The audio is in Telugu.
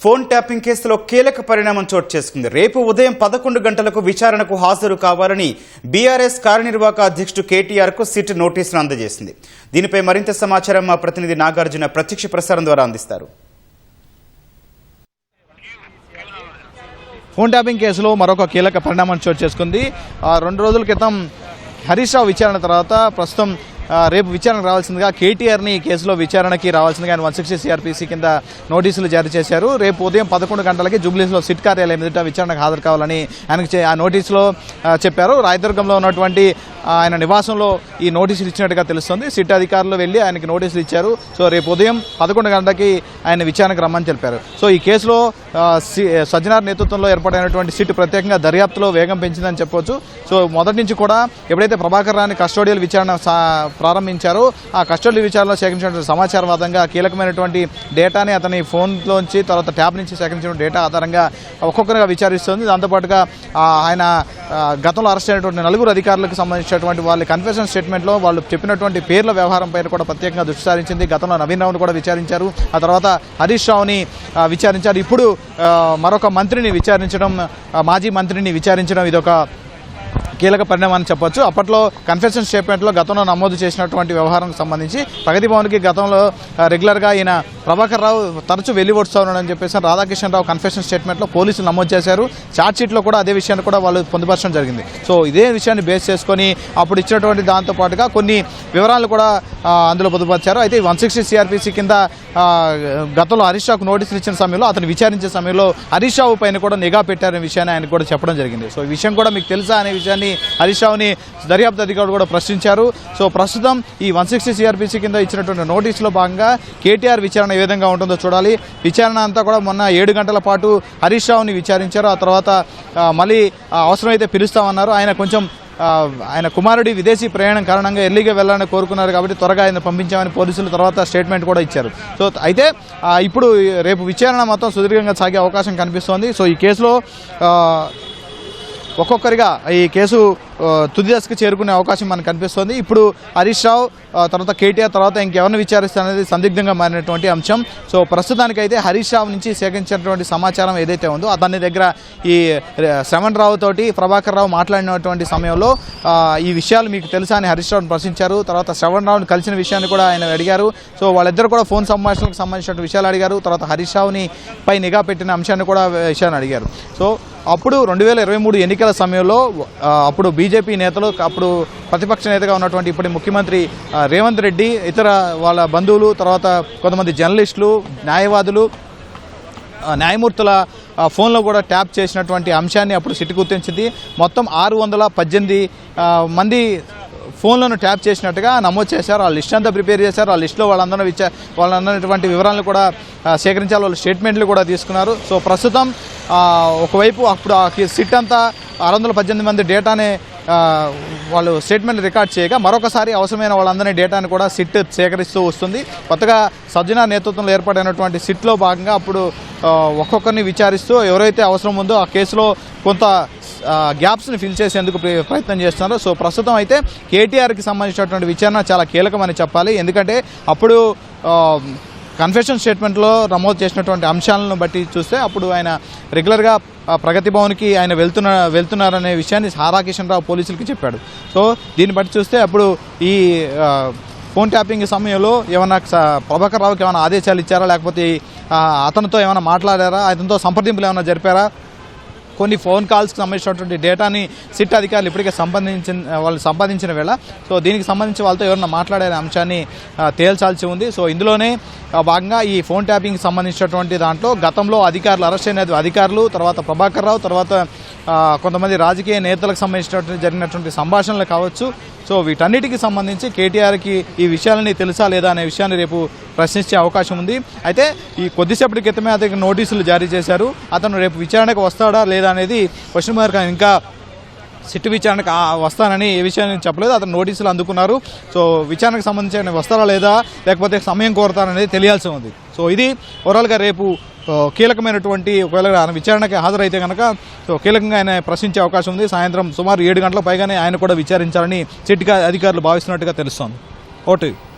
ఫోన్ ట్యాపింగ్ కేసులో కీలక పరిణామం చోటు చేసుకుంది. రేపు ఉదయం పదకొండు గంటలకు విచారణకు హాజరు కావాలని బీఆర్ఎస్ కార్యనిర్వాహక అధ్యక్షుడు కేటీఆర్కు సిట్ నోటీసును అందజేసింది. దీనిపై మరింత సమాచారం మా ప్రతినిధి నాగార్జున ప్రత్యక్ష ప్రసారం ద్వారా అందిస్తారు. ఫోన్ ట్యాపింగ్ కేసులో మరొక కీలక పరిణామం చోటు చేసుకుంది. ఆ, రెండు రోజుల క్రితం హరీష్ రావు విచారణ తర్వాత ప్రస్తుతం రేపు విచారణకు రావాల్సిందిగా కేటీఆర్ని ఈ కేసులో విచారణకి రావాల్సిందిగా ఆయన వన్ సిక్స్టీ సిఆర్పిసి కింద నోటీసులు జారీ చేశారు. రేపు ఉదయం పదకొండు గంటలకి జూబ్లీస్లో సిట్ కార్యాలయం ఎదుట విచారణకు హాజరు కావాలని ఆయనకు చే- ఆ నోటీసులో చెప్పారు. రాయదుర్గంలో ఉన్నటువంటి ఆయన నివాసంలో ఈ నోటీసులు ఇచ్చినట్టుగా తెలుస్తుంది. సిట్ అధికారులు వెళ్ళి ఆయనకి నోటీసులు ఇచ్చారు. సో రేపు ఉదయం పదకొండు గంటలకి ఆయన విచారణకు రమ్మని తెలిపారు సో ఈ కేసులో సి- సజ్జనార్ నేతృత్వంలో ఏర్పాటైనటువంటి సిట్ ప్రత్యేకంగా దర్యాప్తులో వేగం పెంచిందని చెప్పవచ్చు సో మొదటి నుంచి కూడా ఎప్పుడైతే ప్రభాకర్ రాని కస్టోడియల్ విచారణ సా- ప్రారంభించారు. ఆ కస్టడీ విచారణలో సేకరించిన సమాచారం ఆధారంగా కీలకమైనటువంటి డేటాని అతని ఫోన్లోంచి తర్వాత ట్యాబ్ నుంచి సేకరించిన డేటా ఆధారంగా ఒక్కొక్కరిగా విచారిస్తుంది. దాంతోపాటుగా ఆయన గతంలో అరెస్ట్ అయినటువంటి నలుగురు అధికారులకు సంబంధించినటువంటి వాళ్ళ కన్ఫెషన్ స్టేట్మెంట్లో వాళ్ళు చెప్పినటువంటి పేర్ల వ్యవహారం పైన కూడా ప్రత్యేకంగా దృష్టి సారించింది. గతంలో నవీన్ రావును కూడా విచారించారు. ఆ తర్వాత హరీష్ రావుని విచారించారు. ఇప్పుడు మరొక మంత్రిని విచారించడం మాజీ మంత్రిని విచారించడం ఇదొక కీలక పరిణామం చెప్పొచ్చు. అప్పట్లో కన్ఫెషన్ స్టేట్మెంట్లో గతంలో నమోదు చేసినటువంటి వ్యవహారం సంబంధించి ప్రగతి భవన్కి గతంలో రెగ్యులర్గా ఈయన ప్రభాకర్ రావు తరచూ వెళ్ళి వస్తూ చెప్పేసి రాధాకిషన్ రావు కన్ఫెషన్ స్టేట్మెంట్లో పోలీసులు నమోదు చేశారు. ఛార్జ్ షీట్లో కూడా అదే విషయాన్ని కూడా వాళ్ళు పొందుపరచడం జరిగింది. సో ఇదే విషయాన్ని బేస్ చేసుకొని అప్పుడు ఇచ్చినటువంటి దాంతో పాటుగా కొన్ని వివరాలు కూడా అందులో పొందుపరిచారు. అయితే వన్ సిక్స్టీ సిఆర్పిసి కింద గతంలో హరీష్ రావుకు నోటీసులు ఇచ్చిన సమయంలో అతను విచారించే సమయంలో హరీష్ రావు పైన కూడా నిఘా పెట్టారనే విషయాన్ని ఆయన కూడా చెప్పడం జరిగింది. సో ఈ విషయం కూడా మీకు తెలుసా అనే విషయాన్ని హరీష్ రావుని దర్యాప్తు అధికారులు కూడా ప్రశ్నించారు. సో ప్రస్తుతం ఈ వన్ సిక్స్టీ సిఆర్పిసి కింద ఇచ్చినటువంటి నోటీసులో భాగంగా కేటీఆర్ విచారణ ఏ విధంగా ఉంటుందో చూడాలి. విచారణ అంతా కూడా మొన్న ఏడు గంటల పాటు హరీష్ రావుని విచారించారు. ఆ తర్వాత మళ్ళీ అవసరమైతే పిలుస్తామన్నారు. ఆయన కొంచెం ఆయన కుమారుడి విదేశీ ప్రయాణం కారణంగా ఎర్లీగా వెళ్ళాలని కోరుకున్నారు కాబట్టి త్వరగా ఆయన పంపించామని పోలీసులు తర్వాత స్టేట్మెంట్ కూడా ఇచ్చారు. సో అయితే ఇప్పుడు రేపు విచారణ మొత్తం సుదీర్ఘంగా సాగే అవకాశం కనిపిస్తోంది. సో ఈ కేసులో ఒక్కొక్కరిగా ఈ కేసు తుది దశకు చేరుకునే అవకాశం మనకు కనిపిస్తోంది. ఇప్పుడు హరీష్ రావు తర్వాత కేటీఆర్ తర్వాత ఇంకెవరిని విచారిస్తారనేది సందిగ్ధంగా మారినటువంటి అంశం. సో ప్రస్తుతానికైతే హరీష్ రావు నుంచి సేకరించినటువంటి సమాచారం ఏదైతే ఉందో అతని దగ్గర ఈ శ్రవణ్ రావు తోటి ప్రభాకర్ రావు మాట్లాడినటువంటి సమయంలో ఈ విషయాలు మీకు తెలుసా అని హరీష్ రావుని ప్రశ్నించారు. తర్వాత శ్రవణ్ రావును కలిసిన విషయాన్ని కూడా ఆయన అడిగారు. సో వాళ్ళిద్దరు కూడా ఫోన్ సంభాషణకు సంబంధించిన విషయాలు అడిగారు. తర్వాత హరీష్ రావుని పై నిఘా పెట్టిన అంశాన్ని కూడా విషయాన్ని అడిగారు. సో అప్పుడు రెండు వేల ఇరవై మూడు ఎన్నికల సమయంలో అప్పుడు బీజేపీ నేతలు అప్పుడు ప్రతిపక్ష నేతగా ఉన్నటువంటి ఇప్పటి ముఖ్యమంత్రి రేవంత్ రెడ్డి ఇతర వాళ్ళ బంధువులు తర్వాత కొంతమంది జర్నలిస్టులు న్యాయవాదులు న్యాయమూర్తుల ఫోన్లో కూడా ట్యాప్ చేసినటువంటి అంశాన్ని అప్పుడు సిట్టి గుర్తించింది. మొత్తం ఆరు వందల పద్దెనిమిది మంది ఫోన్లను ట్యాప్ చేసినట్టుగా నమోదు చేశారు. ఆ లిస్ట్ అంతా ప్రిపేర్ చేశారు. ఆ లిస్టులో వాళ్ళందరూ ఇచ్చే వాళ్ళందరినటువంటి వివరాలను కూడా సేకరించాలి సేకరించారు వాళ్ళ స్టేట్మెంట్లు కూడా తీసుకున్నారు. సో ప్రస్తుతం ఒకవైపు అప్పుడు ఆ సిట్ అంతా ఆరు వందల పద్దెనిమిది మంది డేటాని వాళ్ళు స్టేట్మెంట్ రికార్డ్ చేయగా మరొకసారి అవసరమైన వాళ్ళందరినీ డేటాను కూడా సిట్ సేకరిస్తూ వస్తుంది. కొత్తగా సజ్జన నేతృత్వంలో ఏర్పడినటువంటి సిట్లో భాగంగా అప్పుడు ఒక్కొక్కరిని విచారిస్తూ ఎవరైతే అవసరం ఉందో ఆ కేసులో కొంత గ్యాప్స్ని ఫిల్ చేసేందుకు ప్రయత్నం చేస్తున్నారు. సో ప్రస్తుతం అయితే కేటీఆర్కి సంబంధించినటువంటి విచారణ చాలా కీలకమని చెప్పాలి. ఎందుకంటే అప్పుడు కన్ఫెషన్ స్టేట్మెంట్లో నమోదు చేసినటువంటి అంశాలను బట్టి చూస్తే అప్పుడు ఆయన రెగ్యులర్గా ప్రగతి భవన్కి ఆయన వెళ్తున్న వెళ్తున్నారనే విషయాన్ని సారా కిషన్ రావు పోలీసులకి చెప్పాడు. సో దీన్ని బట్టి చూస్తే అప్పుడు ఈ ఫోన్ ట్యాపింగ్ సమయంలో ఏమైనా ప్రభాకర్ రావుకి ఏమైనా ఆదేశాలు ఇచ్చారా? లేకపోతే అతనితో ఏమైనా మాట్లాడారా? అతనితో సంప్రదింపులు ఏమైనా జరిపారా? కొన్ని ఫోన్ కాల్స్కి సంబంధించినటువంటి డేటాని సిట్ అధికారులు ఇప్పటికే సంబంధించిన వాళ్ళు సంపాదించిన వేళ. సో దీనికి సంబంధించి వాళ్ళతో ఎవరైనా మాట్లాడే అంశాన్ని తేల్చాల్సి ఉంది. సో ఇందులోనే భాగంగా ఈ ఫోన్ ట్యాపింగ్కి సంబంధించినటువంటి దాంట్లో గతంలో అధికారులు అరెస్ట్ అయిన అధికారులు తర్వాత ప్రభాకర్ రావు తర్వాత కొంతమంది రాజకీయ నేతలకు సంబంధించినటువంటి జరిగినటువంటి సంభాషణలు కావచ్చు. సో వీటన్నిటికి సంబంధించి కేటీఆర్కి ఈ విషయాలని తెలుసా లేదా అనే విషయాన్ని రేపు ప్రశ్నించే అవకాశం ఉంది. అయితే ఈ కొద్దిసేపటి క్రితమే అతనికి నోటీసులు జారీ చేశారు. అతను రేపు విచారణకు వస్తాడా లేదా అనేది క్వశ్చన్ మార్క్ ఇంకా సిట్టు విచారణకు వస్తానని ఏ విషయాన్ని చెప్పలేదు. అతను నోటీసులు అందుకున్నారు. సో విచారణకు సంబంధించిన వస్తారా లేదా? లేకపోతే సమయం కోరతారనేది తెలియాల్సి ఉంది. సో ఇది ఓవరాల్గా రేపు కీలకమైనటువంటి ఒకవేళ ఆయన విచారణకి హాజరైతే కనుక సో కీలకంగా ఆయన ప్రశ్నించే అవకాశం ఉంది. సాయంత్రం సుమారు ఏడు గంటల పైగానే ఆయన కూడా విచారించాలని సిట్ అధికారులు భావిస్తున్నట్టుగా తెలుస్తోంది. ఓటు